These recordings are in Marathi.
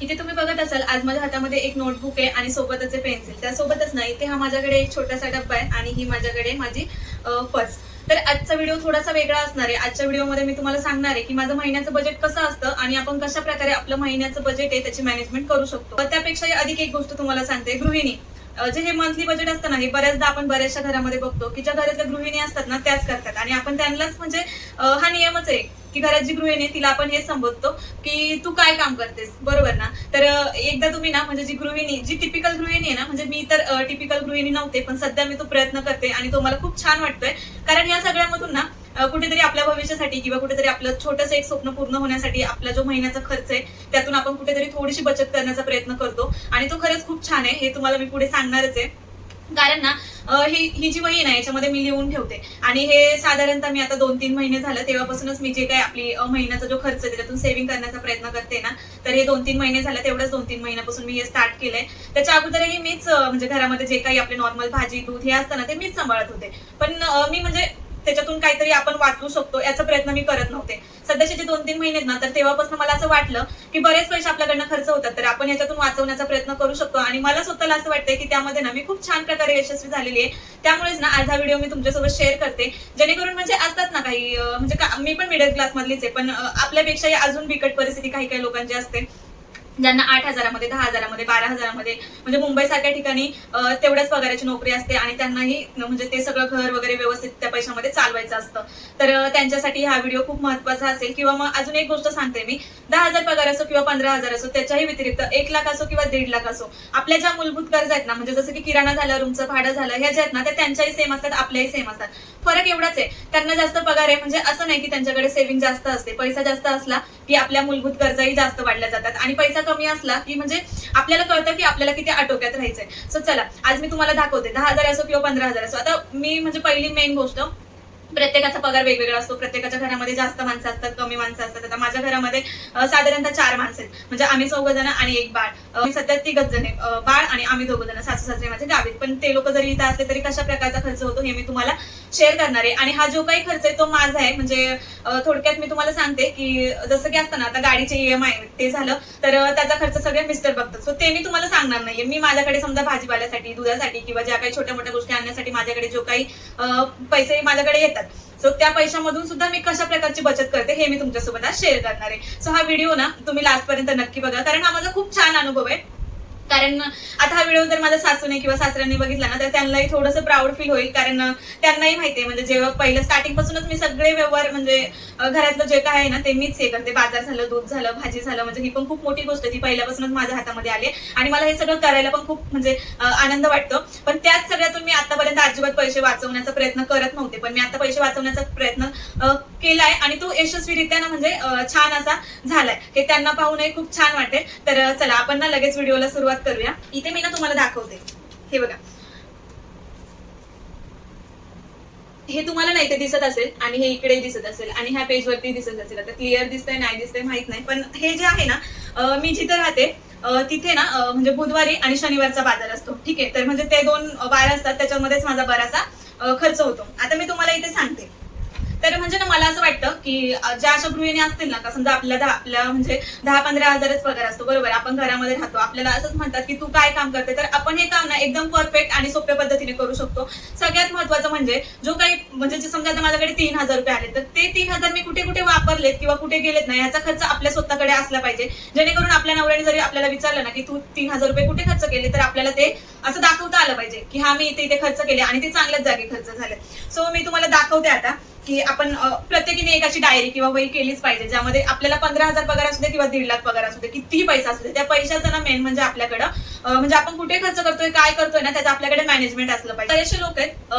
इथे तुम्ही बघत असाल आज माझ्या हातामध्ये एक नोटबुक आहे आणि सोबतच पेन्सिल त्यासोबतच नाही इथे हा माझ्याकडे एक छोटासा डब्बा आहे आणि ही माझ्याकडे माझी पर्स तर आजचा व्हिडिओ थोडासा वेगळा असणार आहे. आजच्या व्हिडिओमध्ये मी तुम्हाला सांगणार आहे की माझं महिन्याचं बजेट कसं असतं आणि आपण कशा प्रकारे आपलं महिन्याचं बजेट आहे त्याची मॅनेजमेंट करू शकतो. त्यापेक्षा अधिक एक गोष्ट तुम्हाला सांगते. गृहिणी जे हे मंथली बजेट असतं ना हे बऱ्याचदा आपण बऱ्याचशा घरामध्ये बघतो की ज्या घरातल्या गृहिणी असतात ना त्याच करतात. आणि आपण त्यांनाच म्हणजे हा नियमच आहे. की घरात जी गृहिणी आहे तिला आपण हे संबोधतो की तू काय काम करतेस? बरोबर ना? तर एकदा तुम्ही ना म्हणजे जी गृहिणी जी टिपिकल गृहिणी आहे ना म्हणजे मी तर टिपिकल गृहिणी नव्हते पण सध्या मी तो प्रयत्न करते आणि तो मला खूप छान वाटतोय. कारण या सगळ्यामधून ना कुठेतरी आपल्या भविष्यासाठी किंवा कुठेतरी आपलं छोटंसं एक स्वप्न पूर्ण होण्यासाठी आपला जो महिन्याचा खर्च आहे त्यातून आपण कुठेतरी थोडीशी बचत करण्याचा प्रयत्न करतो. आणि तो खरंच खूप छान आहे हे तुम्हाला मी पुढे सांगणारच आहे. कारण ना ही ही जी वही आहे ना याच्यामध्ये मी लिहून ठेवते. आणि हे साधारणतः मी आता दोन तीन महिने झालं तेव्हापासूनच मी जे काही आपली महिन्याचा जो खर्च त्याच्यातून सेव्हिंग करण्याचा प्रयत्न करते ना तर हे दोन तीन महिने झालं तेवढंच दोन तीन महिन्यापासून मी हे स्टार्ट केलंय. त्याच्या अगोदरही मीच म्हणजे घरामध्ये जे काही आपले नॉर्मल भाजी दूध हे असतं ना ते मीच सांभाळत होते. पण मी म्हणजे त्याच्यातून काहीतरी आपण वाचू शकतो याचा प्रयत्न मी करत नव्हते. सध्याचे जे दोन तीन महिने आहेत ना तर तेव्हापासून मला असं वाटलं की बरेच पैसे आपल्याकडनं खर्च होतात तर आपण याच्यातून वाचवण्याचा प्रयत्न करू शकतो. आणि मला स्वतःला असं वाटतंय की त्यामध्ये ना मी खूप छान प्रकारे यशस्वी झालेली आहे. त्यामुळेच ना आज हा व्हिडिओ मी तुमच्यासोबत शेअर करते. जेणेकरून म्हणजे असतात ना काही म्हणजे का- मी पण मिडल क्लास मधलीच आहे पण आपल्यापेक्षाही अजून बिकट परिस्थिती काही काही लोकांची असते. ज्यांना आठ हजारामध्ये दहा हजारामध्ये बारा हजारामध्ये म्हणजे मुंबई सारख्या ठिकाणी तेवढ्याच पगाराची नोकरी असते आणि त्यांनाही म्हणजे ते सगळं घर वगैरे व्यवस्थित त्या पैशामध्ये चालवायचं असतं. तर त्यांच्यासाठी हा व्हिडिओ खूप महत्त्वाचा असेल. किंवा मग अजून एक गोष्ट सांगते मी. दहा हजार पगार असो किंवा पंधरा हजार असो त्याच्याही व्यतिरिक्त एक लाख असो किंवा दीड लाख असो आपल्या ज्या मूलभूत गरजा आहेत ना म्हणजे जसं की किराणा झालं रूमचं भाडं झालं ह्या ज्या आहेत ना त्या त्यांच्याही सेम असतात आपल्याही सेम असतात. फरक एवढाच आहे. त्यांना जास्त पगार आहे म्हणजे असं नाही की त्यांच्याकडे सेव्हिंग जास्त असते पैसा जास्त असला की आपल्या मूलभूत गरजाही जास्त वाढल्या जातात. आणि पैसा कमी असला की म्हणजे आपल्याला कळतं की आपल्याला किती आटोक्यात राहायचंय. सो चला आज मी तुम्हाला दाखवते. दहा हजार असो किंवा पंधरा हजार असो. आता मी म्हणजे पहिली मेन गोष्ट प्रत्येकाचा पगार वेगवेगळा असतो. प्रत्येकाच्या घरामध्ये जास्त माणसं असतात कमी माणसं असतात. आता माझ्या घरामध्ये साधारणतः चार माणसं आहेत. म्हणजे आम्ही चौघ जण आणि एक बाळ. मी सध्या तिघच जण आहे. बाळ आणि आम्ही दोघ जण सासू सासरे माझे गावीत पण ते लोक जरी इथं असले तरी कशा प्रकारचा खर्च होतो हे मी तुम्हाला शेअर करणार आहे. आणि हा जो काही खर्च आहे तो माझा आहे. म्हणजे थोडक्यात मी तुम्हाला सांगते की जसं की असतं ना आता गाडीचे ईएमआय ते झालं तर त्याचा खर्च सगळे मिस्टर बघतात. सो ते मी तुम्हाला सांगणार नाहीये. मी माझ्याकडे समजा भाजीपाल्यासाठी दुधासाठी किंवा ज्या काही छोट्या मोठ्या गोष्टी आणण्यासाठी माझ्याकडे जो काही पैसे माझ्याकडे येतात सो त्या पैशामधून सुद्धा मी कशा प्रकारची बचत करते हे मी तुमच्यासोबत आज शेअर करणार आहे. सो हा व्हिडिओ ना तुम्ही लास्ट पर्यंत नक्की बघा कारण हा माझा खूप छान अनुभव आहे. कारण आता हा व्हिडिओ जर माझ्या सासूने किंवा सासऱ्यांनी बघितला ना तर त्यांनाही थोडंसं प्राऊड फील होईल. कारण त्यांनाही माहिती आहे म्हणजे जेव्हा पहिलं स्टार्टिंग पासूनच मी सगळे व्यवहार म्हणजे घरातलं जे काय आहे ना ते मीच हे करते. बाजार झालं दूध झालं भाजी झालं म्हणजे ही पण खूप मोठी गोष्ट आहे ती पहिल्यापासूनच माझ्या हातामध्ये आली आहे. आणि मला हे सगळं करायला पण खूप म्हणजे आनंद वाटतो. पण त्याच सगळ्यातून मी आतापर्यंत अजिबात पैसे वाचवण्याचा प्रयत्न करत नव्हते. पण मी आता पैसे वाचवण्याचा प्रयत्न केलाय आणि तो यशस्वीरित्या ना म्हणजे छान असा झालाय. हे त्यांना पाहूनही खूप छान वाटेल. तर चला आपण ना लगेच व्हिडिओला सुरुवात करूया. इथे मी ना तुम्हाला दाखवते. हे बघा. हे तुम्हाला नाही ते दिसत असेल आणि हे इकडे दिसत असेल आणि ह्या पेजवरती दिसत असेल. आता क्लिअर दिसतंय नाही दिसतंय माहीत नाही. पण हे जे आहे ना मी जिथे राहते तिथे ना म्हणजे बुधवारी आणि शनिवारचा बाजार असतो. ठीक आहे? तर म्हणजे ते दोन वार असतात त्याच्यामध्येच माझा बराचसा खर्च होतो. आता मी तुम्हाला इथे सांगते. तर म्हणजे ना मला असं वाटतं की ज्या अशा गृहिणी असतील ना का समजा आपल्या दहा आपल्या म्हणजे दहा पंधरा हजारच पगार असतो बरोबर? आपण घरामध्ये राहतो. आपल्याला असंच म्हणतात की तू काय काम करते? तर आपण हे काम ना एकदम परफेक्ट आणि सोप्या पद्धतीने करू शकतो. सगळ्यात महत्वाचं म्हणजे जो काही म्हणजे जे समजा आता माझ्याकडे तीन हजार रुपये आले तर ते तीन हजार मी कुठे कुठे वापरलेत किंवा कुठे गेलेत ना याचा खर्च आपल्या स्वतःकडे असला पाहिजे. जेणेकरून आपल्या नवऱ्याने जरी आपल्याला विचारलं ना की तू तीन हजार रुपये कुठे खर्च केले? तर आपल्याला ते असं दाखवता आलं पाहिजे की हा मी इथे इथे खर्च केले आणि ते चांगल्याच जागी खर्च झाले. सो मी तुम्हाला दाखवते आता. की आपण प्रत्येकीने एक अशी डायरी किंवा वही केलीच पाहिजे ज्यामध्ये आपल्याला पंधरा हजार पगार असू दे किंवा दीड लाख पगार असू दे कितीही पैसा असू दे त्या पैशाचं ना मेन म्हणजे आपल्याकडं म्हणजे आपण कुठे खर्च करतोय काय करतोय ना त्याचं आपल्याकडे मॅनेजमेंट असलं पाहिजे. बरेचसे लोक आहेत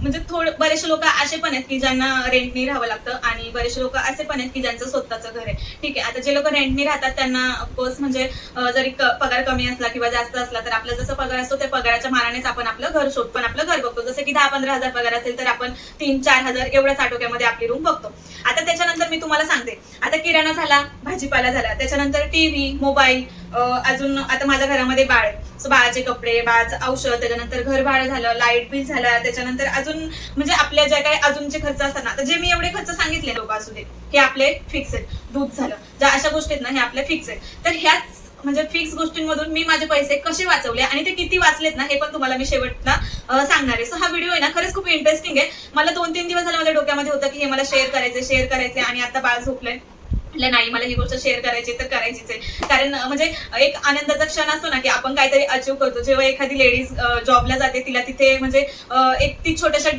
म्हणजे थोडे बरेचसे लोक असे पण आहेत की ज्यांना रेंटनी राहावं लागतं आणि बरेचसे लोक असे पण आहेत की ज्यांचं स्वतःचं घर आहे. ठीक आहे आता जे लोक रेंटनी राहतात त्यांना ऑफकोर्स म्हणजे जरी पगार कमी असला किंवा जास्त असला तर आपला जसं पगार असतो त्या पगाराच्या मानानेच आपण आपलं घर शोध पण आपलं घर बघतो. जसं की दहा पंधरा हजार पगार असेल तर आपण तीन चार हजार एवढ्याच आटोक्यामध्ये आपली रूम बघतो. आता त्याच्यानंतर मी तुम्हाला सांगते. आता किराणा झाला भाजीपाला झाला. त्याच्यानंतर टीव्ही मोबाईल अजून आता माझ्या घरामध्ये बाळ सो बाळाचे कपडे बाळाचं औषध त्याच्यानंतर घर भाडं झालं लाइट बिल झालं. त्याच्यानंतर अजून म्हणजे आपल्या ज्या काही अजूनचे खर्च असतात ना आता जे मी एवढे खर्च सांगितले लोक असू दे हे आपले फिक्स आहेत. दूध झालं. ज्या अशा गोष्टी आहेत ना हे आपले फिक्स आहेत. तर ह्याच म्हणजे फिक्स गोष्टींमधून मी माझे पैसे कसे वाचवले आणि ते किती वाचलेत ना हे पण तुम्हाला मी शेवटला सांगणार आहे. सो हा व्हिडिओ आहे ना खरंच खूप इंटरेस्टिंग आहे. मला दोन तीन दिवस झाले माझ्या डोक्यामध्ये होतं की हे मला शेअर करायचे शेअर करायचे आणि आता बाळ झोपलंय. म्हटलं नाही मला ही गोष्ट शेअर करायची तर करायचीच आहे. कारण म्हणजे एक आनंदाचा क्षण असतो ना की आपण काहीतरी अचीव करतो. जेव्हा एखादी लेडीज जॉबला जाते तिला तिथे म्हणजे एक ती छोट्याशा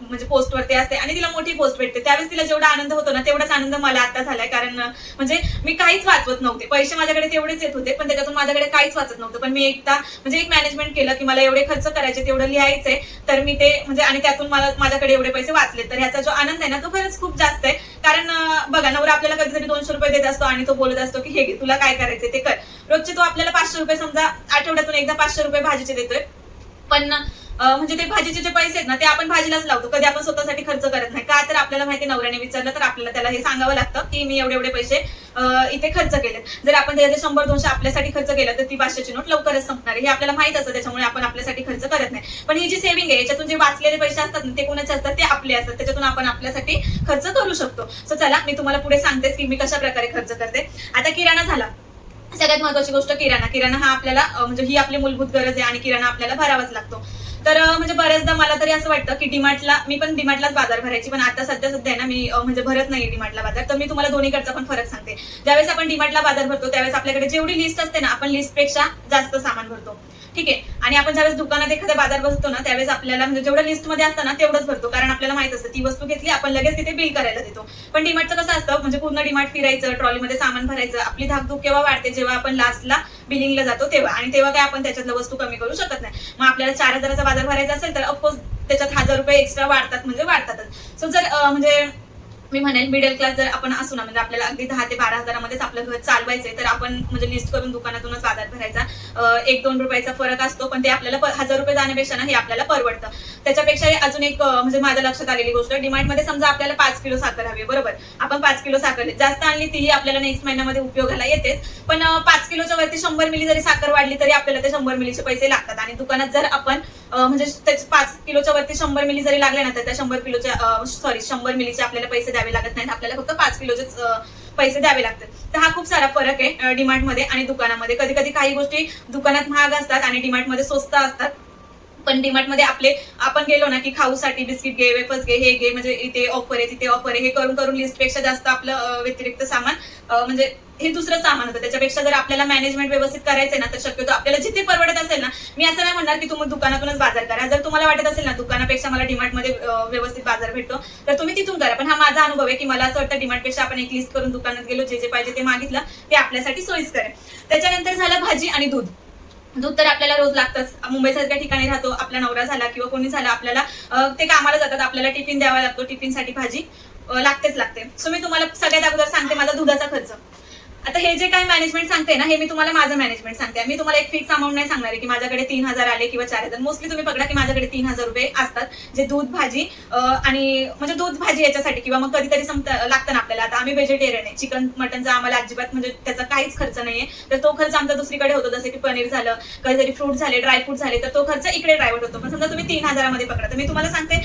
म्हणजे पोस्टवरती असते आणि तिला मोठी पोस्ट भेटते. त्यावेळेस तिला जेवढा आनंद होतो ना तेवढाच आनंद मला आता झालाय. कारण म्हणजे मी काहीच वाचवत नव्हते. पैसे माझ्याकडे तेवढेच येत होते पण त्याच्यातून माझ्याकडे काहीच वाचत नव्हतं. पण मी एकदा म्हणजे एक मॅनेजमेंट केलं की मला एवढे खर्च करायचे तेवढं लिहायचंय तर मी ते म्हणजे आणि त्यातून मला माझ्याकडे एवढे पैसे वाचले. तर ह्याचा जो आनंद आहे ना तो खरंच खूप जास्त आहे. कारण बघा नवरा आपल्याला कधीतरी दोनशे रुपये देत असतो आणि तो बोलत असतो की हे घे तुला काय करायचं ते कर. रोजचे तो आपल्याला पाचशे रुपये समजा आठवड्यातून एकदा पाचशे रुपये भाजीचे देतोय. पण म्हणजे ते भाजीचे जे पैसे आहेत ना ते आपण भाजीलाच लावतो. कधी आपण स्वतःसाठी खर्च करत नाही. का तर आपल्याला माहिती नवऱ्याने विचारलं तर आपल्याला त्याला हे सांगावं लागतं की मी एवढे एवढे पैसे इथे खर्च केले जर आपण त्याच्या शंभर दोनशे आपल्यासाठी खर्च केला तर ती पाचशेची नोट लवकरच संपणार आहे. हे आपल्याला माहीत असतं त्याच्यामुळे आपण आपल्यासाठी खर्च करत नाही. पण ही जी सेव्हिंग आहे याच्यातून जे वाचलेले पैसे असतात ना ते कोणाचे असतात? ते आपले असतात. त्याच्यातून आपण आपल्यासाठी खर्च करू शकतो. सो चला मी तुम्हाला पुढे सांगतेच की मी कशा प्रकारे खर्च करते. आता किराणा झाला. सगळ्यात महत्वाची गोष्ट किराणा. किराणा हा आपल्याला म्हणजे ही आपली मूलभूत गरज आहे आणि किराणा आपल्याला भरावाच लागतो. तर म्हणजे बऱ्याचदा मला तरी असं वाटतं की डिमार्टला मी पण डिमार्टलाच बाजार भरायची पण आता सध्या सध्या आहे ना मी म्हणजे भरत नाही डिमार्टला बाजार. तर मी तुम्हाला दोन्हीकडचा पण फरक सांगते. ज्यावेळेस आपण डिमार्टला बाजार भरतो त्यावेळेस आपल्याकडे जेवढी लिस्ट असते ना आपण लिस्टपेक्षा जास्त सामान भरतो. ठीक आहे. आणि आपण ज्यावेळेस दुकानात एखादा बाजार बसतो ना त्यावेळेस आपल्याला म्हणजे जेवढं लिस्टमध्ये असतं ना तेवढंच भरतो. कारण आपल्याला माहीत असतं ती वस्तू घेतली आपण लगेच तिथे बिल करायला देतो. पण डिमार्टचं कसं असतं म्हणजे पूर्ण डिमार्ट फिरायचं ट्रॉलीमध्ये सामान भरायचं आपली धाकधूक केव्हा वाढते जेव्हा आपण लास्टला बिलिंगला जातो तेव्हा. आणि तेव्हा काय आपण त्याच्यातल्या वस्तू कमी करू शकत नाही. मग आपल्याला चार हजाराचा बाजार भरायचा असेल तर ऑफकोर्स त्याच्यात हजार रुपये एक्स्ट्रा वाढतात म्हणजे वाढतातच. सो जर म्हणजे मी म्हणेल मिडल क्लास जर आपण असू ना म्हणजे आपल्याला अगदी दहा ते बारा हजारामध्येच आपलं घर चालवायचंय तर आपण म्हणजे लिस्ट करून दुकानातूनच बाजार भरायचा. एक दोन रुपयाचा फरक असतो पण ते आपल्याला हजार रुपये जाण्यापेक्षा ना हे आपल्याला परवडतं. त्याच्यापेक्षा अजून एक म्हणजे माझ्या लक्षात आलेली गोष्ट डिमांडमध्ये समजा आपल्याला पाच किलो साखर हवी आहे, बरोबर? आपण पाच किलो साखर जास्त आणली तीही आपल्याला नेक्स्ट महिन्यामध्ये उपयोगाला येतेच. पण पाच किलोच्या वरती शंभर मिली जरी साखर वाढली तरी आपल्याला ते शंभर मिलीचे पैसे लागतात. आणि दुकानात जर आपण म्हणजे पाच किलोच्या वरती शंभर मिली जरी लागले ना तर त्या शंभर किलोच्या सॉरी शंभर मिलीचे आपल्याला पैसे द्यावे लागत नाहीत. आपल्याला फक्त पाच किलोचेच पैसे द्यावे लागतात. तर हा खूप सारा फरक आहे डिमार्टमध्ये आणि दुकानामध्ये. कधी कधी काही गोष्टी दुकानात महाग असतात आणि डिमार्टमध्ये स्वस्त असतात. पण डीमार्टमध्ये आपले आपण गेलो ना की खाऊसाठी बिस्किट घे वेफर्स घे हे घे म्हणजे इथे ऑफर आहे तिथे ऑफर आहे हे करून करून लिस्टपेक्षा जास्त आपलं व्यतिरिक्त सामान म्हणजे हे दुसरं सामान होतं. त्याच्यापेक्षा जर आपल्याला मॅनेजमेंट व्यवस्थित करायचंय ना तर शक्यतो आपल्याला जिथे परवडत असेल ना मी असं नाही म्हणणार की तुम्ही दुकानातूनच बाजार करा. जर तुम्हाला वाटत असेल ना दुकानापेक्षा मला डिमार्टमध्ये व्यवस्थित बाजार भेटतो तर तुम्ही तिथून करा. पण हा माझा अनुभव आहे की मला असं वाटतं डिमार्टपेक्षा आपण एक लिस्ट करून दुकानात गेलो जे जे पाहिजे ते मागितलं ते आपल्यासाठी सोयीस्कर आहे. त्याच्यानंतर झालं भाजी आणि दूध. दूध तर आपल्याला रोज लागतंच. मुंबईसारख्या ठिकाणी राहतो आपला नवरा झाला किंवा कोणी झाला आपल्याला ते कामाला जातात आपल्याला टिफिन द्यावा लागतो टिफिनसाठी भाजी लागतेच लागते. सो मी तुम्हाला सगळ्यात अगोदर सांगते माझा दुधाचा खर्च. आता हे जे काही मॅनेजमेंट सांगते ना हे मी तुम्हाला माझं मॅनेजमेंट सांगते. मी तुम्हाला एक फिक्स अमाऊंट नाही सांगणार आहे की माझ्याकडे तीन हजार आले किंवा चार हजार. मोस्टली तुम्ही पकडा की माझ्याकडे तीन हजार रुपये असतात जे दूध भाजी आणि म्हणजे दूध भाजी याच्यासाठी किंवा मग कधीतरी समता लागतं ना आपल्याला. आता आम्ही व्हेजिटेरियन आहे. चिकन मटनचा आम्हाला अजिबात म्हणजे त्याचा काहीच खर्च नाहीये. तर तो खर्च आमचा दुसरीकडे होतो. जसं की पनीर झालं कधीतरी फ्रूट झाले ड्रायफ्रूट झाले तर तो खर्च इकडे ड्रायव्हर होतो. पण समजा तुम्ही तीन हजारामध्ये पकडा. तर मी तुम्हाला सांगते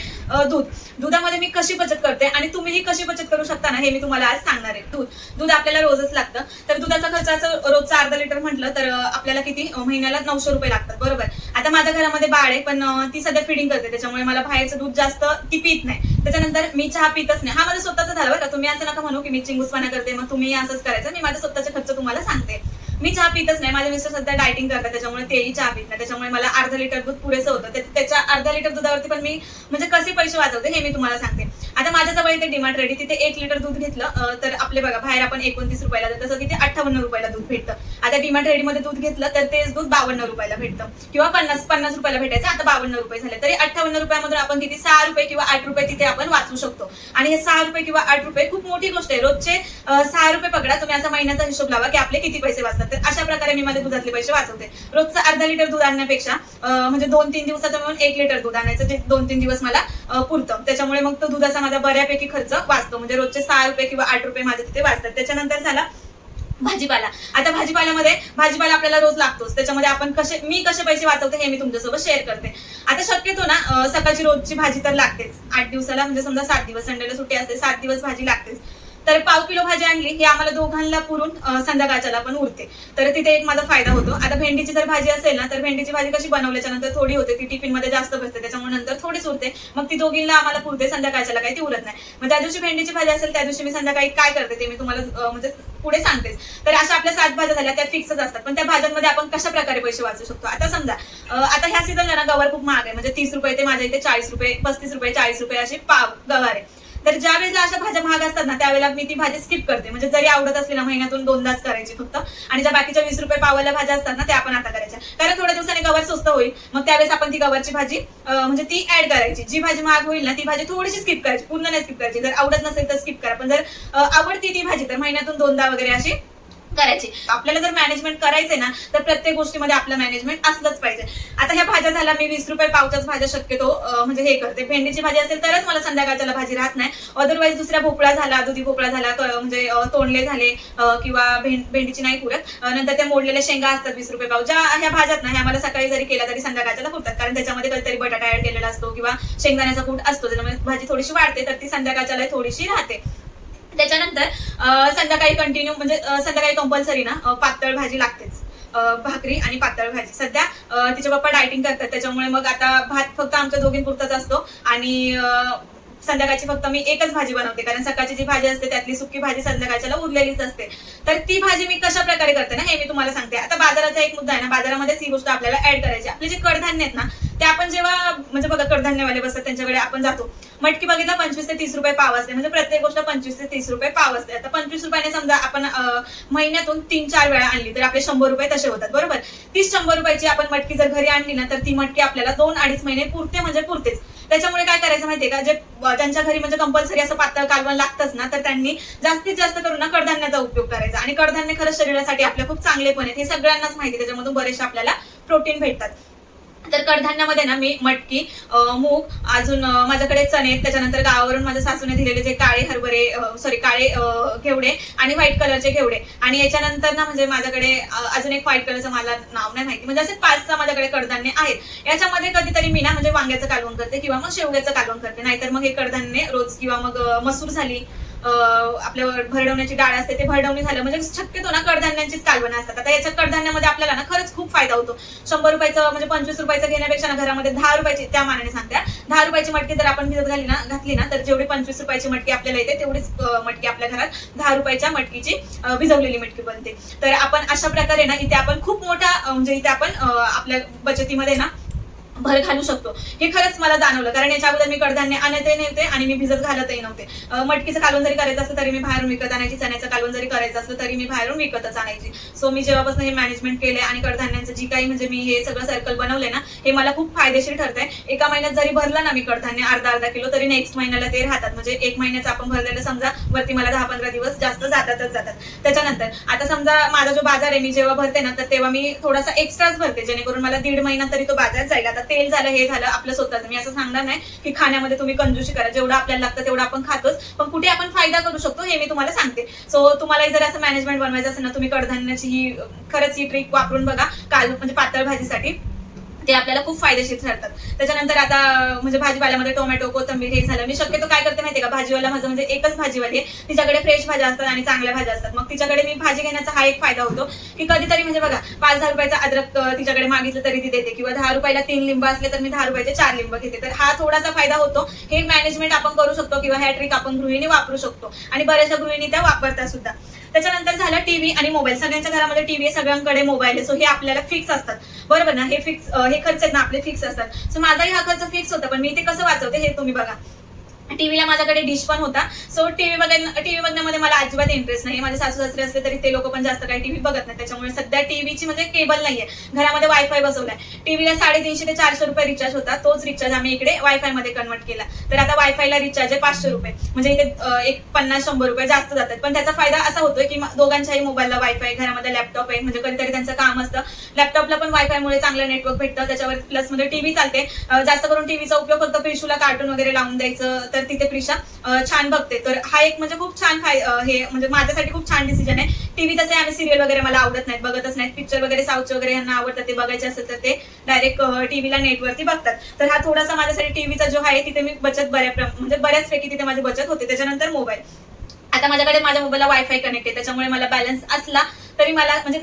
दूध. दुधामध्ये मी कशी बचत करते आणि तुम्हीही कशी बचत करू शकता ना हे मी तुम्हाला आज सांगणार आहे. दूध. दूध आपल्याला रोजच लागतं. तर दुधाचा खर्च असं रोजचा अर्धा लिटर म्हटलं तर आपल्याला किती महिन्याला नऊशे रुपये लागतात बरोबर? आता माझ्या घरामध्ये बाळ आहे पण ती सध्या फिडिंग करते त्याच्यामुळे मला बाहेरचं दूध जास्त ती पित नाही. त्याच्यानंतर मी चहा पितच नाही. हा माझा स्वतःचा झाला बरं का. तुम्ही असं नका म्हणू की मी चिंगुसपणा करते मग तुम्ही असंच करायचं. मी माझा स्वतःचा खर्च तुम्हाला सांगते. मी चहा पितच नाही. माझे मिस्टर सध्या डायटिंग करतात त्याच्यामुळे तेही चहा पित नाही. त्याच्यामुळे मला अर्धा लिटर दूध पुरेसं होतं. त्याच्या अर्धा लिटर दुधावरती पण मी म्हणजे कसे पैसे वाचवते हे मी तुम्हाला सांगते. आता माझ्याजवळ इथे डिमांड रेडी तिथे एक लिटर दूध घेतलं तर आपले बघा बाहेर आपण एकोणतीस रुपयाला तसं तिथे अठ्ठावन्न रुपयाला दूध भेटतं. आता डिमांड रेडी मध्ये दूध घेतलं तर तेच दूध बावन्न रुपयाला भेटतं. किंवा पन्नास पन्नास रुपयाला भेटायचं आता बावन्न रुपये झाले. तरी अठ्ठावन्न रुपयामधून आपण किती सहा रुपये किंवा आठ रुपये तिथे आपण वाचू शकतो. आणि हे सहा रुपये किंवा आठ रुपये खूप मोठी गोष्ट आहे. रोजचे सहा रुपये पकडा तुम्ही असा महिन्याचा हिशोब लावा की आपले किती पैसे वाचतात. तर अशा प्रकारे मी माझ्या दुधातले पैसे वाचवते. रोजचं अर्धा लिटर दूध आणण्यापेक्षा म्हणजे दोन तीन दिवसाचं म्हणून एक लिटर दूध आणायचं ते दोन तीन दिवस मला पुरतं. त्याच्यामुळे मग तो दुधाचा माझा बऱ्यापैकी खर्च वाचतो. म्हणजे रोजचे सहा रुपये किंवा आठ रुपये माझे तिथे वाचतात. त्याच्यानंतर झाला भाजीपाला. आता भाजीपाल्यामध्ये भाजीपाला आपल्याला रोज लागतोच. त्याच्यामध्ये आपण कसे मी कसे पैसे वाचवते हे मी तुमच्यासोबत शेअर करते. आता शक्यतो ना सकाळची रोजची भाजी तर लागतेच. आठ दिवसाला म्हणजे समजा सात दिवस संडेला सुट्टी असते सात दिवस भाजी लागतेच. तर पाव किलो भाजी आणली ही आम्हाला दोघांना पुरून संध्याकाळच्याला पण उरते. तर तिथे एक माझा फायदा होतो. आता भेंडीची जर भाजी असेल ना तर भेंडीची भाजी कशी बनवल्याच्या नंतर थोडी होते. ती टिफिनमध्ये जास्त बसते त्याच्यामुळे नंतर थोडीच उरते. मग ती दोघींना आम्हाला पुरते संध्याकाळच्याला काही ती उरत नाही. मग त्या दिवशी भेंडीची भाजी असेल त्या दिवशी मी संध्याकाळी काय करते ते मी तुम्हाला म्हणजे पुढे सांगतेच. तर अशा आपल्या सात भाज्या झाल्या त्या फिक्सच असतात. पण त्या भाज्यांमध्ये आपण कशा प्रकारे पैसे वाचू शकतो? आता समजा आता ह्या सीझनला ना गवार खूप महाग आहे. म्हणजे तीस रुपये ते माझ्या इथे चाळीस रुपये पस्तीस रुपये चाळीस रुपये असे पाव गवार आहे. तर ज्या वेळेला अशा भाज्या महाग असतात ना त्यावेळेला मी ती भाजी स्किप करते. म्हणजे जरी आवडत असली ना महिन्यातून दोनदाच करायची फक्त. आणि ज्या बाकीच्या वीस रुपये पावाल्या भाज्या असतात ना त्या आपण आता करायच्या. कारण थोड्या दिवसाने गवार स्वस्त होईल. मग त्यावेळेस आपण ती गवारची भाजी म्हणजे ती ऍड करायची. जी भाजी महाग होईल ना ती भाजी थोडीशी स्किप करायची. पूर्ण नाही स्किप करायची. जर आवडत नसेल तर स्किप करा. पण जर आवडती ती भाजी तर महिन्यातून दोनदा वगैरे अशी करायची. आपल्याला जर मॅनेजमेंट करायचंय ना तर प्रत्येक गोष्टीमध्ये आपलं मॅनेजमेंट असलंच पाहिजे. आता ह्या भाज्या झाल्या मी वीस रुपये पावच्याच भाज्या शक्यतो म्हणजे हे करते. भेंडीची भाजी असेल तरच मला संध्याकाळच्याला भाजी राहत नाही. अदरवाईज दुसऱ्या भोपळा झाला दुधी भोपळा झाला म्हणजे तोंडले झाले किंवा भेंडीची नाही पुरत नंतर त्या मोडलेल्या शेंगा असतात वीस रुपये पाव. ज्या ह्या भाज्यात ना ह्या मला सकाळी जरी केल्या तरी संध्याकाळच्याला पुरतात. कारण त्याच्यामध्ये कधीतरी बटाटा ऍड केलेला असतो किंवा शेंगदाण्याचा कूट असतो. त्याच्यामुळे भाजी थोडीशी वाढते तर ती संध्याकाळच्याला थोडीशी राहते. त्याच्यानंतर संध्याकाळी कंटिन्यू म्हणजे संध्याकाळी कंपल्सरी ना पातळ भाजी लागतेच. भाकरी आणि पातळ भाजी. सध्या तिचे पप्पा डायटिंग करतात त्याच्यामुळे मग आता भात फक्त आमच्या दोघींपुरताच असतो. आणि संध्याकाळची फक्त मी एकच भाजी बनवते. कारण सकाळची जी भाजी असते त्यातली सुकी भाजी संध्याकाळच्याला उरलेलीच असते. तर ती भाजी मी कशा प्रकारे करते ना हे मी तुम्हाला सांगते. आता बाजाराचा एक मुद्दा आहे ना बाजारामध्येच ही गोष्ट आपल्याला ऍड करायची आपले जे कडधान्य आहेत ना ते आपण जेव्हा म्हणजे बघा कडधान्यवाले बसतात त्यांच्याकडे आपण जातो. मटकी बघितलं पंचवीस ते तीस रुपये पाव असते. म्हणजे प्रत्येक गोष्ट पंचवीस ते तीस रुपये पाव असते. आता पंचवीस रुपयाने समजा आपण महिन्यातून तीन चार वेळा आणली तर आपले शंभर रुपये तसे होतात. बरोबर? तीस शंभर रुपयाची आपण मटकी जर घरी आणली ना तर ती मटकी आपल्याला दोन अडीच महिने पुरते म्हणजे पुरतेच. त्याच्यामुळे काय करायचं माहितीये का? जे त्यांच्या ज्यांच्या घरी म्हणजे कंपल्सरी असं पातळ कालवण लागतंच ना तर त्यांनी जास्तीत जास्त करून ना कडधान्याचा उपयोग करायचा. आणि कडधान्य खरंच शरीरासाठी आपल्या खूप चांगले पण आहेत. हे सगळ्यांनाच माहिती त्याच्यामधून बरेचसे आपल्याला प्रोटीन भेटतात. तर कडधान्यामध्ये ना मी मटकी मूग अजून माझ्याकडे चणे आहेत. त्याच्यानंतर गावावरून माझ्या सासूने दिलेले जे काळे हरभरे सॉरी काळे घेवडे आणि व्हाईट कलरचे घेवडे. आणि याच्यानंतर ना म्हणजे माझ्याकडे अजून एक व्हाईट कलरचं मला नाव नाही माहिती. म्हणजे असे पाच सहा माझ्याकडे कडधान्य आहेत. याच्यामध्ये कधीतरी मी ना म्हणजे वांग्याचं कालवण करते किंवा मग शेवग्याचं कालवण करते. नाहीतर मग हे कडधान्य रोज किंवा मग मसूर झाली आपल्या भरडवण्याची डाळ असते ते भरडवणी झालं म्हणजे शक्यतो ना कडधान्यांचीच कालवणं असतात. आता याच्या कडधान्यामध्ये आपल्याला ना खरंच खूप फायदा होतो. शंभर रुपयाचं म्हणजे पंचवीस रुपयाचं घेण्यापेक्षा ना घरामध्ये दहा रुपयाची त्या मानाने सांगत्या दहा रुपयाची मटकी जर आपण भिजत घाली ना घातली ना तर जेवढी पंचवीस रुपयाची मटकी आपल्याला येते तेवढीच मटकी आपल्या घरात दहा रुपयाच्या मटकीची भिजवलेली मटकी बनते. तर आपण अशा प्रकारे ना इथे आपण खूप मोठा म्हणजे इथे आपण आपल्या बचतीमध्ये ना भर घालू शकतो. हे खरंच मला जाणवलं. कारण याच्या अगोदर मी कडधान्य आणतही नव्हते आणि मी भिजत घालतही नव्हते. मटकीचं कालवण जरी करायचं असलं तरी मी बाहेरून विकत आणायची. चण्याचं कालवण जरी करायचं असलं तरी मी बाहेरून विकतच आणायची. सो मी जेव्हापासून हे मॅनेजमेंट केले आणि कडधान्यांचं जी काही म्हणजे मी हे सगळं सर्कल बनवले ना हे मला खूप फायदेशीर ठरतंय. एका महिन्यात जरी भरलं ना मी कडधान्य अर्धा अर्धा किलो तरी नेक्स्ट महिन्याला ते राहतात. म्हणजे एक महिन्याचं आपण भरलेलं समजा वरती मला दहा पंधरा दिवस जास्त जातातच जातात. त्याच्यानंतर आता समजा माझा जो बाजार आहे मी जेव्हा भरते ना तर तेव्हा मी थोडासा एक्स्ट्राच भरते. जेणेकरून मला दीड महिना तरी तो बाजार जाईल. आता तेल झालं हे झालं आपलं स्वतःच. मी असं सांगणार नाही की खाण्यामध्ये तुम्ही कंजूशी करा. जेवढं आपल्याला लागतं तेवढं आपण खातोच. पण कुठे आपण फायदा करू शकतो हे मी तुम्हाला सांगते. सो तुम्हाला जर असं मॅनेजमेंट बनवायचं असेल ना तुम्ही कडधान्याची ही खरंच ही ट्रिक वापरून बघा. काल म्हणजे पातळ भाजीसाठी. ते आपल्याला खूप फायदेशीर ठरतात. त्याच्यानंतर आता म्हणजे भाजीपाल्यामध्ये टोमॅटो कोथंबीर हे झालं. मी शक्यतो काय करते माहितीये का? भाजीवाला माझं म्हणजे एकच भाजीवाली आहे. तिच्याकडे फ्रेश भाज्या असतात आणि चांगल्या भाज्या असतात. मग तिच्याकडे मी भाजी घेण्याचा हा एक फायदा होतो की कधीतरी म्हणजे बघा पाच दहा रुपयाचा अद्रक तिच्याकडे मागितलं तरी ती देते. किंवा दहा रुपयाला तीन लिंब असले तर मी दहा रुपयाचे चार लिंब घेते. तर हा थोडासा फायदा होतो. हे मॅनेजमेंट आपण करू शकतो किंवा ह्या ट्रिक आपण गृहिणी वापरू शकतो. आणि बऱ्याचशा गृहिणी त्या वापरतात सुद्धा. त्याच्यानंतर झालं टीव्ही आणि मोबाईल सगळ्यांच्या घरामध्ये टीव्ही सगळ्यांकडे मोबाईल आहे. सो हे आपल्याला फिक्स असतात. बरोबर ना? हे फिक्स हे खर्च आहेत ना आपले फिक्स असतात. सो माझाही हा खर्च फिक्स होता पण मी ते कसं वाचवते हे तुम्ही बघा. टीव्हीला माझ्याकडे डिश पण होता. सो टीव्ही टीव्ही बघण्यामध्ये मला अजिबात इंटरेस्ट नाही. माझे सासू सासरे असले तरी ते लोक पण जास्त काही टीव्ही बघत नाही त्याच्यामुळे सध्या टीव्हीची म्हणजे केबल नाहीये. घरामध्ये वायफाय बसवलाय. टीव्हीला साडेतीनशे ते चारशे रुपये रिचार्ज होता. तोच रिचार्ज आम्ही इकडे वायफायमध्ये कन्वर्ट केला. तर आता वायफायला रिचार्ज आहे पाचशे रुपये. म्हणजे इथे एक पन्नास शंभर रुपये जास्त जातात. पण त्याचा फायदा असा होतोय की दोघांच्याही मोबाईलला वायफाय घरामध्ये लॅपटॉप आहे. म्हणजे कधीतरी त्यांचं काम असतं. लॅपटॉपला पण वायफायमुळे चांगलं नेटवर्क भेटतं. त्याच्यावर प्लसमध्ये टीव्ही चालते. जास्त करून टीव्हीचा उपयोग फक्त पिशूला कार्टून वगैरे लावून द्यायचं. तर तिथे प्रिशा छान बघते. तर हा एक म्हणजे खूप छान फाय हे म्हणजे माझ्यासाठी खूप छान डिसिजन आहे. टीव्ही तसे आम्ही सिरियल वगैरे मला आवडत नाहीत बघतच नाहीत. पिक्चर वगैरे साऊथचे वगैरे यांना आवडतात ते बघायचे असेल तर ते डायरेक्ट टीव्हीला नेटवरती बघतात. तर हा थोडासा माझ्यासाठी टीव्हीचा जो आहे तिथे मी बचत बऱ्या म्हणजे म्हणजे बऱ्याचपैकी तिथे माझी बचत होते. त्याच्यानंतर मोबाईल आता माझ्याकडे माझ्या मोबाईलला वायफाय कनेक्ट आहे. त्याच्यामुळे मला बॅलन्स असला तरी मला म्हणजे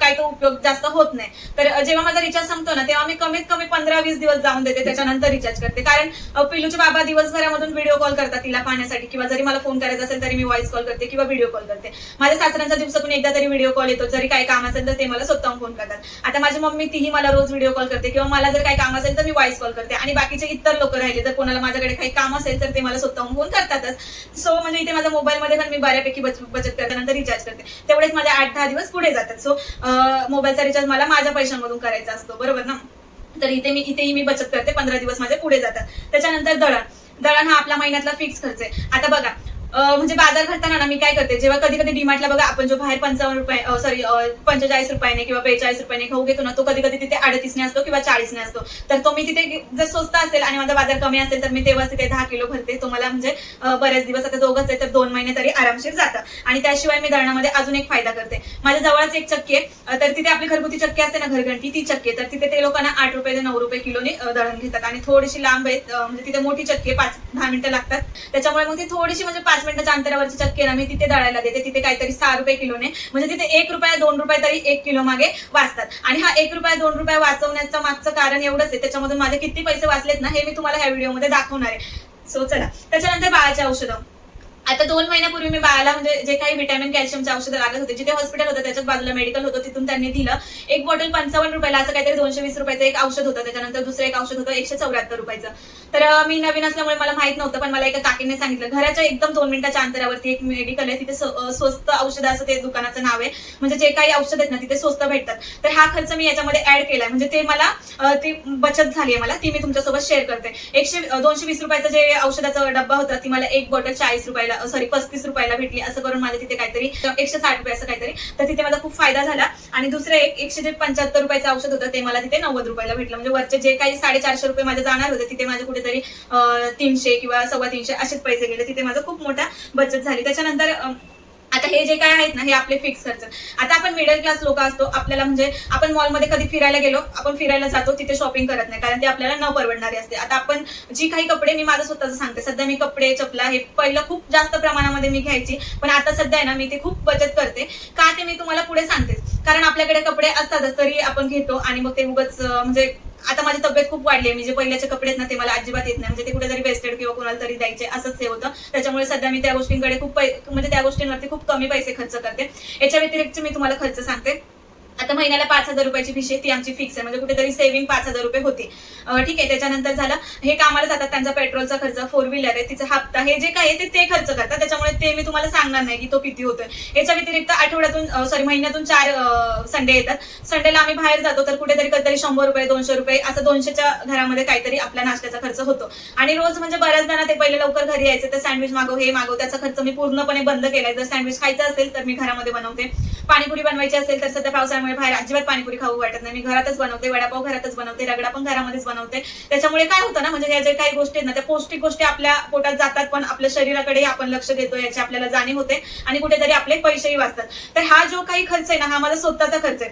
काय तो उपयोग जास्त होत नाही. तर जेव्हा माझा रिचार्ज संपतो ना तेव्हा मी कमीत कमी पंधरा वीस दिवस जाऊन देते त्याच्यानंतर रिचार्ज करते. कारण पिलूचे बाबा दिवसभरामधून व्हिडिओ कॉल करतात तिला पाहण्यासाठी किंवा जरी मला फोन करायचा असेल तरी मी व्हॉइस कॉल करते किंवा व्हिडिओ कॉल करते. माझ्या सासऱ्यांचा दिवसातून एकदा तरी व्हिडिओ कॉल येतो जरी काही काम असेल तर ते मला स्वतःहून फोन करतात. आता माझी मम्मी तीही मला रोज व्हिडिओ कॉल करते किंवा मला जर काही काम असेल तर मी व्हॉइस कॉल करते. आणि बाकीचे इतर लोक राहिले जर कोणाला माझ्याकडे काही काम असेल तर ते मला स्वतःहून फोन करतातच. सो म्हणजे इथे माझ्या मोबाईलमध्ये पण मी बऱ्यापैकी बचत करते नंतर रिचार्ज करते. तेवढेच माझ्या आठ दहा दिवस पुढे जातात. सो मोबाईलचा रिचार्ज मला माझ्या पैशांमधून करायचा असतो. बरोबर ना? तर इथे मी इथेही मी बचत करते. पंधरा दिवस माझे पुढे जातात. त्याच्यानंतर दळण. दळण हा आपला महिन्यातला फिक्स खर्च आहे. आता बघा म्हणजे बाजार भरताना ना मी काय करते जेव्हा कधी कधी डिमार्टला बघा आपण जो बाहेर पंचावन्न रुपये सॉरी पंचेचाळीस रुपयाने किंवा बेचाळीस रुपयाने खाऊ घेतो ना तो कधी कधी तिथे अडतीसने असतो किंवा चाळीसने असतो. तर तो मी तिथे जर स्वस्त असेल आणि माझा बाजार कमी असेल तर मी तेव्हा तिथे दहा किलो भरते. तो मला म्हणजे बरेच दिवस आता दोघंच आहे तर दोन महिने तरी आरामशीर जातं. आणि त्याशिवाय मी दळणामध्ये अजून एक फायदा करते. माझ्या जवळच एक चक्की आहे. तर तिथे आपली घरगुती चक्की असते ना घरघंटी ती चक्की तर तिथे ते लोकांना आठ रुपये ते नऊ रुपये किलोने दळण घेतात. आणि थोडीशी लांब आहे म्हणजे तिथे मोठी चक्की आहे पाच दहा मिनिटं लागतात. त्याच्यामुळे मग ती थोडीशी म्हणजे पाच मिनिटाच्या अंतरावरची चक्की ना मी तिथे दळायला देते. तिथे काहीतरी सहा रुपये किलोने म्हणजे तिथे एक रुपया दोन रुपये तरी एक किलो मागे वाचतात. आणि हा एक रुपया दोन रुपये वाचवण्याचं मागचं कारण एवढंच आहे. त्याच्यामधून माझे किती पैसे वाचलेत ना हे मी तुम्हाला ह्या व्हिडिओमध्ये दाखवणार आहे. सो चला. त्याच्यानंतर बाळाचे औषधं. आता दोन महिन्यापूर्वी मी बाळाला म्हणजे जे काही व्हिटॅमिन कॅल्शियमचे औषधं लागत होते जिथे हॉस्पिटल होतं त्याच्याच बाजूला मेडिकल होतं तिथून त्यांनी दिलं. एक बॉटल पंचावन्न रुपयाला असं काहीतरी दोनशे वीस रुपयाचं एक औषध होतं. त्याच्यानंतर दुसरं एक औषध होतं एकशे चौऱ्याहत्तर रुपयाचं. तर मी नवीन असल्यामुळे मला माहीत नव्हतं पण मला एका काकीने सांगितलं घराच्या एकदम दोन मिनिटाच्या अंतरावरती एक मेडिकल आहे तिथे स- स्वस्त औषधं असं ते दुकानाचं नाव आहे. म्हणजे जे काही औषध आहेत ना तिथे स्वस्त भेटतात. तर हा खर्च मी याच्यामध्ये ऍड केलाय. म्हणजे ते मला ती बचत झाली आहे मला ती मी तुमच्यासोबत शेअर करते. एकशे दोनशे वीस रुपयाचं जे औषधाचा डब्बा होता ती मला एक बॉटल चाळीस रुपयाला सॉरी पस्तीस रुपयाला भेटली असं करून माझ्या तिथे काहीतरी एकशे साठ रुपये असं काहीतरी. तर तिथे माझा खूप फायदा झाला. आणि दुसरं एक एकशे जे पंच्याहत्तर रुपयाचं औषध होतं ते मला तिथे नव्वद रुपयाला भेटलं. म्हणजे वरचे जे काही साडेचारशे रुपये माझे जाणार होते तिथे माझे कुठेतरी तीनशे किंवा सव्वा तीनशे असेच पैसे गेले. तिथे माझं खूप मोठा बचत झाली. त्याच्यानंतर आता हे जे काय आहेत ना हे आपले फिक्स खर्च. आता आपण मिडल क्लास लोक असतो आपल्याला म्हणजे आपण मॉलमध्ये कधी फिरायला गेलो आपण फिरायला जातो तिथे शॉपिंग करत नाही कारण ते आपल्याला न परवडणारे असते. आता आपण जी काही कपडे मी माझं स्वतःचं सांगते. सध्या मी कपडे चपला हे पहिलं खूप जास्त प्रमाणामध्ये मी घ्यायची पण आता सध्या आहे ना मी ते खूप बचत करते. का ते मी तुम्हाला पुढे सांगते. कारण आपल्याकडे कपडे असतातच तरी आपण घेतो आणि मग ते उगच म्हणजे आता माझी तब्येत खूप वाढली आहे. म्हणजे पहिल्याचे कपडे आहेत ना ते मला अजिबात येत नाही. म्हणजे ते कुठेतरी वेस्टेड किंवा कोणाला तरी द्यायचे असंच हे होतं. त्याच्यामुळे सध्या मी त्या गोष्टींकडे खूप पै- म्हणजे त्या गोष्टींवरती खूप कमी पैसे खर्च करते. याच्या व्यतिरिक्त मी तुम्हाला खर्च सांगते. आता महिन्याला पाच हजार रुपयाची फीस आहे ती आमची फिक्स आहे. म्हणजे कुठेतरी सेव्हिंग पाच हजार रुपये होती. ठीक आहे त्याच्यानंतर झालं हे कामाला जातात त्यांचा पेट्रोलचा खर्च फोर व्हीलर आहे तिचा हप्ता हे जे काही आहे ते ते खर्च करतात. त्याच्यामुळे ते मी तुम्हाला सांगणार नाही की तो किती होतोय. याच्या व्यतिरिक्त आठवड्यातून सॉरी महिन्यातून चार संडे येतात. संडेला आम्ही बाहेर जातो तर कुठेतरी कधीतरी शंभर रुपये दोनशे रुपये असं दोनशेच्या घरामध्ये काहीतरी आपल्या नाश्त्याचा खर्च होतो. आणि रोज म्हणजे बऱ्याचदा ना ते पहिले लवकर घरी यायचं तर सँडविच मागव हे मागव त्याचा खर्च मी पूर्णपणे बंद केलाय. जर सँडविच खायचं असेल तर मी घरामध्ये बनवते. पाणीपुरी बनवायची असेल तर सध्या पावसाळ्यामुळे बाहेर अजिबात पाणीपुरी खाऊ वाटत नाही. मी घरातच बनवते वडापाव घरातच बनवते रगडा पण घरामध्येच बनवते. त्याच्यामुळे काय होतं ना म्हणजे या ज्या काही गोष्टी आहेत ना त्या पौष्टिक गोष्टी आपल्या पोटात जातात पण आपल्या शरीराकडे आपण लक्ष देतो याची आपल्याला जाणीव होते आणि कुठेतरी आपले पैसेही वाचतात. तर हा जो काही खर्च आहे ना हा माझा स्वतःचा खर्च आहे.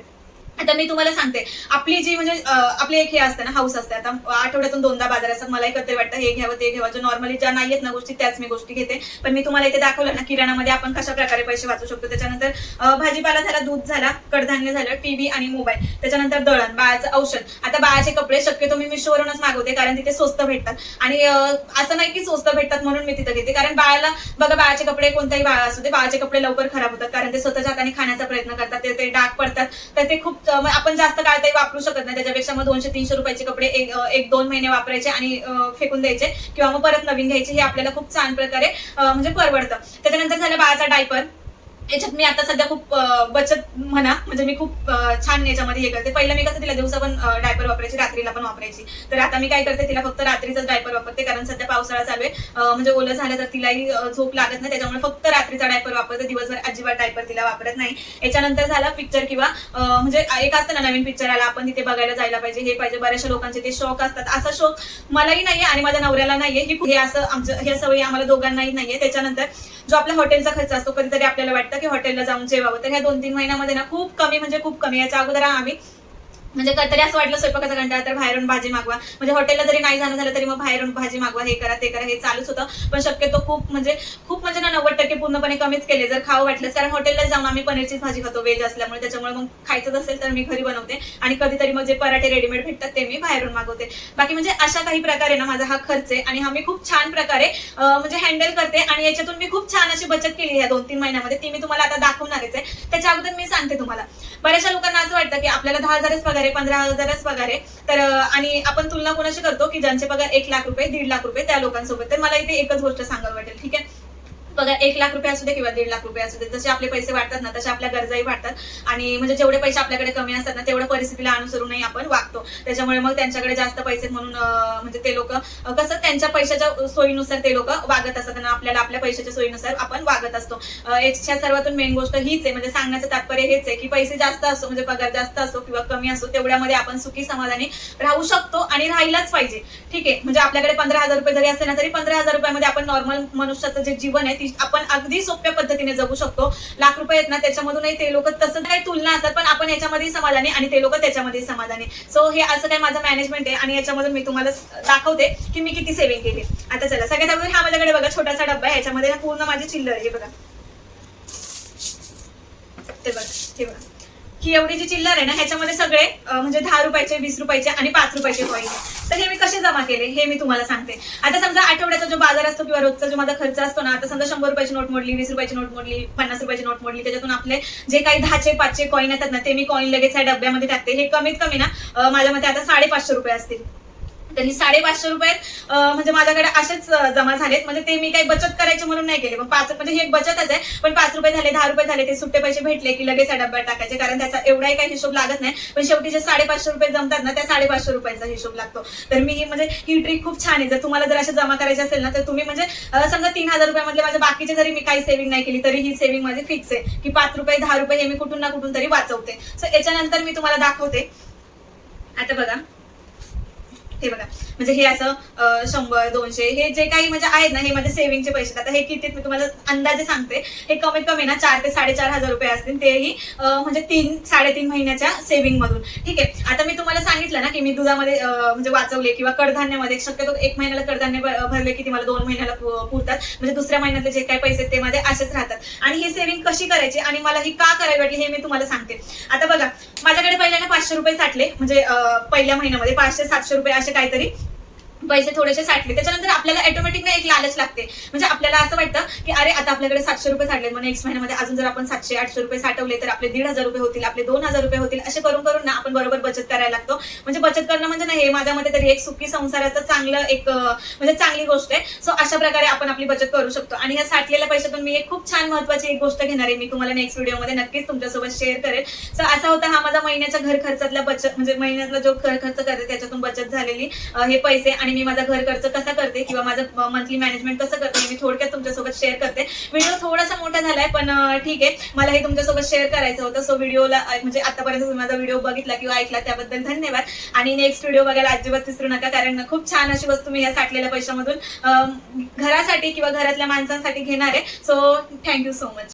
आता मी तुम्हाला सांगते. आपली जी म्हणजे आपली एक हे असते ना हाऊस असते. आता आठवड्यातून दोनदा बाजार असतात. मला एकत्र वाटतं हे घ्यावं ते घ्यावं. नॉर्मली ज्या नाही आहेत ना गोष्टी त्याच मी गोष्टी घेते. पण मी तुम्हाला इथे दाखवलं ना किराणामध्ये आपण कशा प्रकारे पैसे वाचू शकतो. त्याच्यानंतर भाजीपाला झाला दूध झाला कडधान्य झालं टीव्ही आणि मोबाईल त्याच्यानंतर दळण बाळाचं औषध. आता बाळाचे कपडे शक्यतो मी मिशोवरूनच मागवते कारण तिथे स्वस्त भेटतात. आणि असं नाही की स्वस्त भेटतात म्हणून मी तिथे घेते. कारण बाळाला बघा बाळाचे कपडे कोणताही बाळ असू दे बाळाचे कपडे लवकर खराब होतात. कारण ते स्वतःच्या हाताने खाण्याचा प्रयत्न करतात. ते- ते डाग पडतात. तर ते खूप आपण जास्त काळ तरी वापरू शकत नाही. त्याच्यापेक्षा मग दोनशे तीनशे रुपयाचे कपडे एक एक दोन महिने वापरायचे आणि फेकून द्यायचे किंवा मग परत नवीन घ्यायचे. हे आपल्याला खूप छान प्रकारे म्हणजे परवडतं. त्याच्यानंतर झालं बाळाचा डायपर याच्यात मी आता सध्या खूप बचत म्हणा म्हणजे मी खूप छान याच्यामध्ये हे करते. पहिलं मी कसं तिला दिवसा पण डायपर वापरायची रात्रीला पण वापरायची. तर आता मी काय करते तिला फक्त रात्रीचाच डायपर वापरते कारण सध्या पावसाळा चालू आहे. म्हणजे ओलं झालं तर तिलाही झोप लागत नाही त्याच्यामुळे फक्त रात्रीचा डायपर वापरते. दिवसभर अजिबात डायपर तिला वापरत नाही. याच्यानंतर झाला पिक्चर किंवा म्हणजे एक असतं ना नवीन पिक्चर आला आपण तिथे बघायला जायला पाहिजे हे पाहिजे बऱ्याचशा लोकांचे ते शौक असतात. असा शौक मलाही नाहीये आणि माझ्या नवऱ्याला नाहीये. की हे असं आमचं ह्या सवयी आम्हाला दोघांनाही नाहीये. त्याच्यानंतर जो आपला हॉटेलचा खर्च असतो कधीतरी आपल्याला वाटतं की हॉटेलला जाऊन जेवावं. तर ह्या दोन तीन महिन्यामध्ये ना खूप कमी म्हणजे खूप कमी. याच्या अगोदर आम्ही म्हणजे कधीतरी असं वाटलं स्वयंपाकाचा कंटाळा तर बाहेरून भाजी मागवा. म्हणजे हॉटेलला जरी नाही जाणं झालं तरी मग बाहेरून भाजी मागवा हे करा ते करा हे चालूच होतं. पण शक्यतो खूप म्हणजे खूप म्हणजे ना नव्वद टक्के पूर्णपणे कमीच केले जर खावं वाटलं कारण हॉटेलला जाऊन आम्ही पनीरचीच भाजी खातो वेज असल्यामुळे. त्याच्यामुळे मग खायचंच असेल तर मी घरी बनवते. आणि कधीतरी मग जे पराठे रेडीमेड भेटतात ते मी बाहेरून मागवते. बाकी म्हणजे अशा काही प्रकारे ना माझा हा खर्च आहे. आणि हा मी खूप छान प्रकारे म्हणजे हँडल करते. आणि याच्यातून मी खूप छान अशी बचत केली या दोन तीन महिन्यामध्ये. ती मी तुम्हाला आता दाखवणारच आहे. त्याच्या अगोदर मी सांगते तुम्हाला. बऱ्याचशा लोकांना असं वाटतं की आपल्याला दहा हजारच पगार आहे पंधरा हजारच पगार आहे. तर आणि आपण तुलना कोणाशी करतो की ज्यांचे पगार एक लाख रुपये दीड लाख रुपये त्या लोकांसोबत. तर मला इथे एकच गोष्ट सांगावी वाटेल ठीक आहे? बघा एक लाख रुपये असू दे किंवा दीड लाख रुपये असू दे जसे आपले पैसे वाढतात ना तसे आपल्या गरजाही वाढतात. आणि म्हणजे जेवढे पैसे आपल्याकडे कमी असतात ना तेवढ्या परिस्थितीला अनुसरूनही आपण वागतो. त्याच्यामुळे मग त्यांच्याकडे जास्त पैसे म्हणून म्हणजे ते लोक कसं त्यांच्या पैशाच्या सोयीनुसार ते लोक वागत असतात आणि आपल्याला आपल्या पैशाच्या सोयीनुसार आपण वागत असतो. अं, याच्या सर्वातून मेन गोष्ट हीच आहे म्हणजे सांगण्याचं तात्पर्य हेच आहे की पैसे जास्त असो म्हणजे पगार जास्त असो किंवा कमी असो तेवढ्यामध्ये आपण सुखी समाधानी राहू शकतो आणि राहिलाच पाहिजे. ठीक आहे म्हणजे आपल्याकडे पंधरा हजार रुपये जरी असले ना तरी पंधरा हजार रुपयामध्ये आपण नॉर्मल मनुष्याचं जे जीवन आहे ती आपण अगदी सोप्या पद्धतीने जगू शकतो. लाख रुपये आहेत ना त्याच्यामधूनही ते लोक तसं काही तुलना असतात पण आपण याच्यामध्ये समाधानी आणि ते लोक त्याच्यामध्ये समाधानी. सो हे असं काही माझं मॅनेजमेंट आहे आणि याच्यामधून मी तुम्हाला दाखवते की मी किती सेव्हिंग केली. आता चला सगळ्यात अगोदर हा माझ्याकडे बघा छोटासा डब्बा आहे. याच्यामध्ये पूर्ण माझी चिल्लर आहे बघा. ते बघा हे बघा. ही एवढी जी चिल्लर आहे ना ह्याच्यामध्ये सगळे म्हणजे दहा रुपयाचे वीस रुपयाचे आणि पाच रुपयाचे कॉईन तर हे मी कसे जमा केले हे मी तुम्हाला सांगते. आता समजा आठवड्याचा जो बाजार असतो किंवा रोजचा जो माझा खर्च असतो ना आता समजा शंभर रुपयाची नोट मोडली वीस रुपयाची नोट मोडली पन्नास रुपयाची नोट मोडली त्याच्यातून आपले जे काही दहाचे पाचशे कॉईन येतात ना ते मी कॉईन लगेच या डब्यामध्ये टाकते. हे कमीत कमी ना माझ्या मते आता साडेपाचशे रुपये असतील. त्यांनी साडेपाचशे रुपयात म्हणजे माझ्याकडे असेच जमा झालेत. म्हणजे ते मी काही बचत करायचे म्हणून नाही केले. पण पाच म्हणजे ही एक बचतच आहे. पण पाच रुपये झाले दहा रुपये झाले ते सुट्टे पैसे भेटले की लगेच डब्यात टाकायचे. कारण त्याचा एवढाही काही हिशोब लागत नाही. पण शेवटी जे साडेपाचशे रुपये जमतात ना त्या साडेपाचशे रुपयाचा हिशोब लागतो. तर मी म्हणजे ही ट्रिक खूप छान आहे. जर तुम्हाला जर अशा जमा करायचे असेल ना तर तुम्ही म्हणजे समजा तीन हजार रुपयामधले माझ्या बाकीचे जरी मी काही सेव्हिंग नाही केली तरी ही सेव्हिंग माझी फिक्स आहे. की पाच रुपये दहा रुपये हे मी कुठून ना कुठून तरी वाचवते. सो याच्यानंतर मी तुम्हाला दाखवते. आता बघा. हे बघा. म्हणजे हे असं शंभर दोनशे हे जे काही म्हणजे आहेत ना हे माझे सेव्हिंगचे पैसे. आता हे किती मी तुम्हाला अंदाजे सांगते. हे कमीत कमी ना चार ते साडेचार हजार रुपये असतील. तेही म्हणजे तीन साडेतीन महिन्याच्या सेव्हिंग मधून. ठीक आहे. आता मी तुम्हाला सांगितलं ना की मी दुधामध्ये म्हणजे वाचवले किंवा कडधान्यामध्ये शक्यतो एक महिन्याला कडधान्य भरले की ती मला दोन महिन्याला पुरतात. म्हणजे दुसऱ्या महिन्यातले जे काही पैसे ते माझे असेच राहतात. आणि ही सेव्हिंग कशी करायची आणि मला ही का करावी वाटली हे मी तुम्हाला सांगते. आता बघा माझ्याकडे पहिल्याने पाचशे रुपये साठले. म्हणजे पहिल्या महिन्यामध्ये पाचशे सातशे रुपये असे काहीतरी पैसे थोडेसे साठले. त्याच्यानंतर आपल्याला ऑटोमॅटिक ना एक लालच लागते. म्हणजे आपल्याला असं वाटतं की अरे आता आपल्याकडे सातशे रुपये साठले मग नेक्स्ट महिन्यामध्ये अजून जर आपण सातशे आठशे रुपये साठवले तर आपले दीड हजार रुपये होतील आपले दोन हजार रुपये होतील. असे करून करून ना आपण बरोबर बचत करायला लागतो. म्हणजे बचत करणं म्हणजे ना हे माझ्या मते तरी एक सुखी संसाराचं चांगलं एक म्हणजे चांगली गोष्ट आहे. सो अशा प्रकारे आपण आपली बचत करू शकतो. आणि या साठलेल्या पैशातून मी एक खूप छान महत्वाची एक गोष्ट घेणार आहे. मी तुम्हाला नेक्स्ट व्हिडिओमध्ये नक्कीच तुमच्यासोबत शेअर करेल. सो असा होता हा माझा महिन्याच्या घर खर्चातला बचत म्हणजे महिन्यातला जो घर खर्च करते त्याच्यातून बचत झालेली हे पैसे. आणि आणि मी माझा घर खर्च कसा करते किंवा माझं मंथली मॅनेजमेंट कसं करते मी थोडक्यात तुमच्यासोबत शेअर करते. व्हिडिओ थोडासा मोठा झालाय पण ठीक आहे. मला हे तुमच्यासोबत शेअर करायचं होतं. सो व्हिडिओला म्हणजे आतापर्यंत तुम्ही माझा व्हिडिओ बघितला किंवा ऐकला त्याबद्दल धन्यवाद. आणि नेक्स्ट व्हिडिओ बघायला अजिबात विसरू नका कारण खूप छान अशी वस्तू मी या साठलेल्या पैशामधून घरासाठी किंवा घरातल्या माणसांसाठी घेणार आहे. So thank you so much